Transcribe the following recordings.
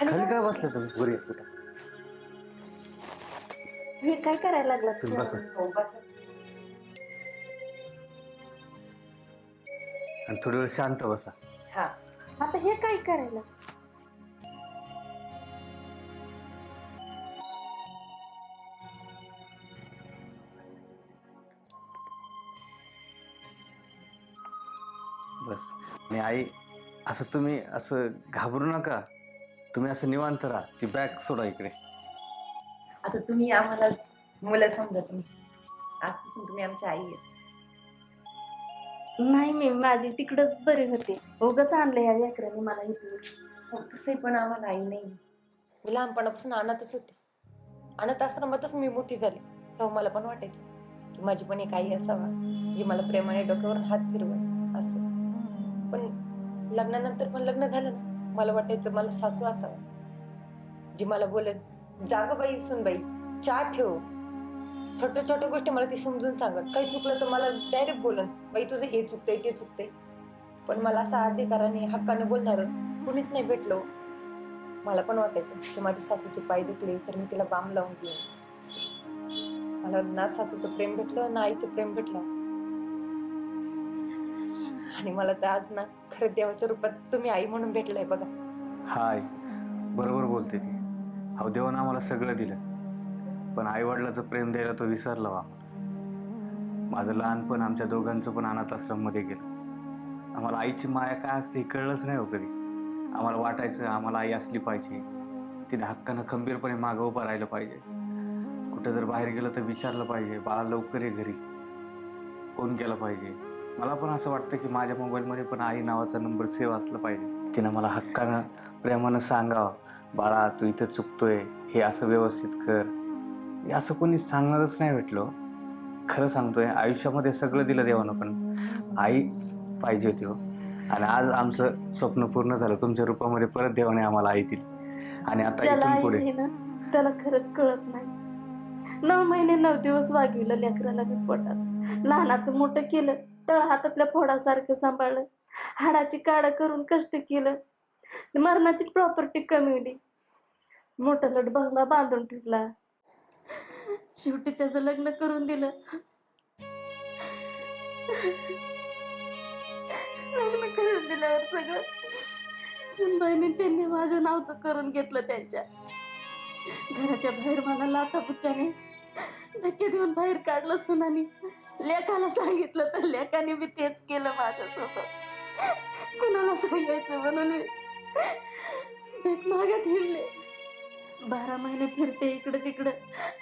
खाली खाली काय बसले तुम्ही वर या कुठं हे काय करायला लागला तुम्ही बसा. हो बस. आणि थोडी वेळ शांत बसा. हा. आता हे काय करायला? बस. आणि आई असं तुम्ही असं घाबरू नका. तुम्ही असं निवांत राहा. ती बॅग सोडा इकडे. आता तुम्ही आम्हाला मुलं समजा तुम्ही आजपासून तुम्ही आमची आई आहे नाही मी माझी तिकडच बरी होते. उगाच आणलं ह्या लेकरांनी मला इथे हो, तसंही पण आम्हाला आई नाही. मी लहानपणापासून आणतच होते. अनाथ आश्रमातच मी मोठी झाली. तेव्हा मला पण वाटायचं की माझी पण एक आई असावा जी मला प्रेमाने डोक्यावरून हात फिरवण असं. पण लग्नानंतर पण लग्न झालं ना. मला वाटायचं मला सासू असा जी मला बोलत जाग बाई सुन बाई चहा ठेव. छोट्या छोट्या गोष्टी मला ती समजून सांगत. काही चुकलं तर मला डायरेक्ट बोलन बाई तुझं हे चुकतंय ते चुकतंय. पण मला असा अधिकाराने हक्काने बोलणार कुणीच नाही भेटलो. मला पण वाटायचं की माझ्या सासूचे पाय दुखले तर मी तिला बाम लावून घेईन. मला ना सासूचं प्रेम भेटलं ना आईचं प्रेम भेटलं. आणि मला तर आज ना खरं देवाच्या रूपात तुम्ही आई म्हणून भेटलाय बघा. हाय बरोबर बोलते ती. अहो देवानं आम्हाला सगळं दिलं. पण आई वडिलाचं प्रेम द्यायला तो विसरला हो वा माझं लहानपण आमच्या दोघांचं पण अनाथ आश्रममध्ये गेलं. आम्हाला आईची माया काय असते हे कळलंच नाही हो कधी. आम्हाला वाटायचं आम्हाला आई असली पाहिजे. तिथे हक्कानं खंबीरपणे मागं उभं राहिलं पाहिजे. कुठं जर बाहेर गेलं तर विचारलं पाहिजे बाळा लवकर ये घरी. फोन केला पाहिजे. मला पण असं वाटतं की माझ्या मोबाईलमध्ये पण आई नावाचा नंबर सेव्ह असला पाहिजे. तिनं मला हक्कानं प्रेमानं सांगावं बाळा तू इथं चुकतोय हे असं व्यवस्थित कर. हे असं कोणी सांगणारच नाही भेटलो. खरं सांगतोय आयुष्यामध्ये सगळं दिलं देवानं पण आई पाहिजे होती हो. आणि आज आमचं स्वप्न पूर्ण झालं. तुमच्या रूपामध्ये परत देवाने आम्हाला आई दिली. आणि आता ज्याला इथून आई पुढे नाही ना त्याला खरंच कळत नाही. नऊ महिने नऊ दिवस वागविलं लेकराला मी पोटात. लहानाचं मोठं केलं तळ हातातल्या फोडासारखं सांभाळलं. हाडाची काढ करून कष्ट केलं. मरणाची प्रॉपर्टी कमी मोठा लट बंगला बांधून ठेवला. शेवटी त्याचं लग्न करून दिलं. लग्न करून दिल्यावर सगळं सुनबाईने त्यांनी माझं नावचं करून घेतलं त्यांच्या. घराच्या बाहेर मला लाथापुत्याने धक्के देऊन बाहेर काढलं सुनानी. लेखाला सांगितलं तर लेखाने मी तेच केलं माझ्यासोबत. कुणाला सांगायचं म्हणून मी भीक मागत हिंडले. बारा महिने फिरते इकडे तिकडं.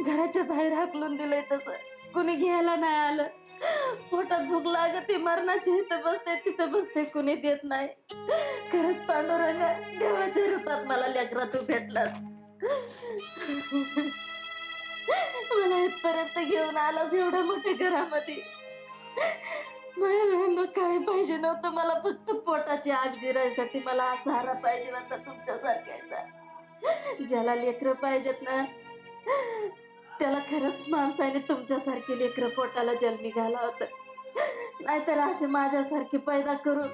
घराच्या बाहेर हाकलून दिलंय तसं. कुणी घ्यायला नाही आलं. पोटात भूक लागते मरणाची इथं बसते तिथं बसते कुणी देत नाही. खरंच पांडुरंगा देवाच्या रूपात मला लेकरा तू भेटलास मला इथपर्यंत घेऊन आलाच एवढ्या मोठ्या घरामध्ये. मला काय पाहिजे नव्हतं मला फक्त पोटाची आग जिरायसाठी मला हा सहारा पाहिजे होता तुमच्यासारख्याचा ज्याला लेकरं पाहिजेत ना त्याला खरंच माणसाने तुमच्यासारखे लेकरं पोटाला जन्मी घाला होतं. नाहीतर असे माझ्यासारखे पैदा करून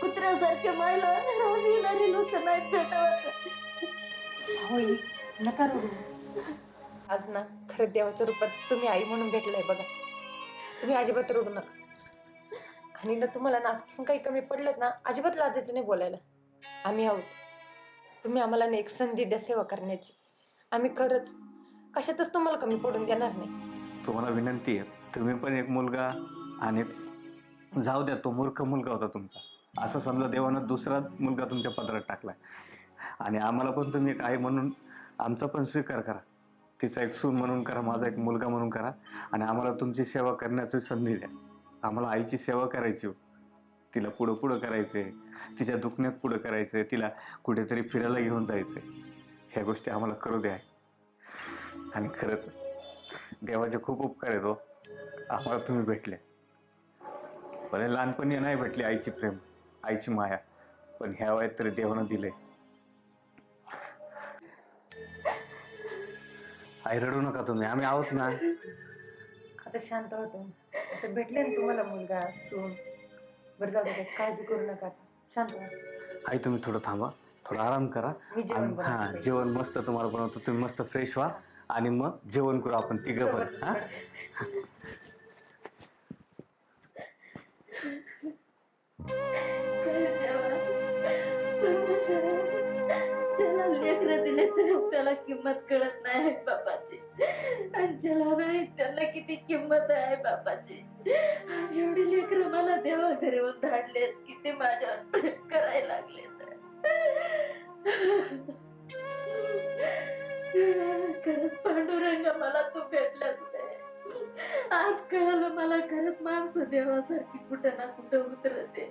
कुत्र्यासारखे महिला राहणारी लोक नाहीत भेटवत होय नका रडू. आज ना खरं देवाच्या रूपात तुम्ही आई म्हणून भेटलाय बघा. तुम्ही अजिबात रडू नका. आणि ना तुम्हाला ना आजपासून काही कमी पडलं ना अजिबात लाजायचं नाही बोलायला. आम्ही आहोत. तुम्ही आम्हाला ना एक संधी द्या सेवा करण्याची. आम्ही खरंच कशातच तुम्हाला कमी पडून देणार नाही. तुम्हाला विनंती आहे तुम्ही पण एक मुलगा आणि जाऊ द्या तो मूर्ख मुलगा होता तुमचा. असं समजा देवानं दुसरा मुलगा तुमच्या पदरात टाकलाय. आणि आम्हाला पण तुम्ही एक आई म्हणून आमचा पण स्वीकार करा. तिचा एक सून म्हणून करा माझा एक मुलगा म्हणून करा आणि आम्हाला तुमची सेवा करण्याची संधी द्या. आम्हाला आईची सेवा करायची हो. तिला पुढं पुढं करायचं आहे तिच्या दुखण्यात पुढं करायचं आहे तिला कुठेतरी फिरायला घेऊन जायचं आहे ह्या गोष्टी आम्हाला करू द्या. आणि खरंच देवाचे खूप उपकार आहेत हो. आम्हाला तुम्ही भेटले. भले लहानपणी नाही भेटली आईची प्रेम आईची माया पण ह्या वयात तरी देवानं दिले आई रडू नका तुम्ही आम्ही आहोत ना. आता शांत होतो आता भेटले ना तुम्हाला मुलगा सून. बरं जाऊ दे काळजी करू नका शांत व्हा आई तुम्ही थोडं थांबा थोडं आराम करा. मी जेवण हा. जेवण मस्त तुम्हाला बनवतो. तुम्ही मस्त फ्रेश व्हा आणि मग जेवण करू आपण तिघं पण. हा? त्याला किंमत कळत नाही बापाची आणि ज्याला नाही त्यांना किती किंमत आहे बापाची आज एवढी लेकरं मला देवा घरी धाडलेत किती माझ्या करायला लागले खरंच पांडुरंग मला तू भेटलाच नाही. आज कळालं मला खरंच माणसं देवासारखी कुठं ना कुठं उतरते.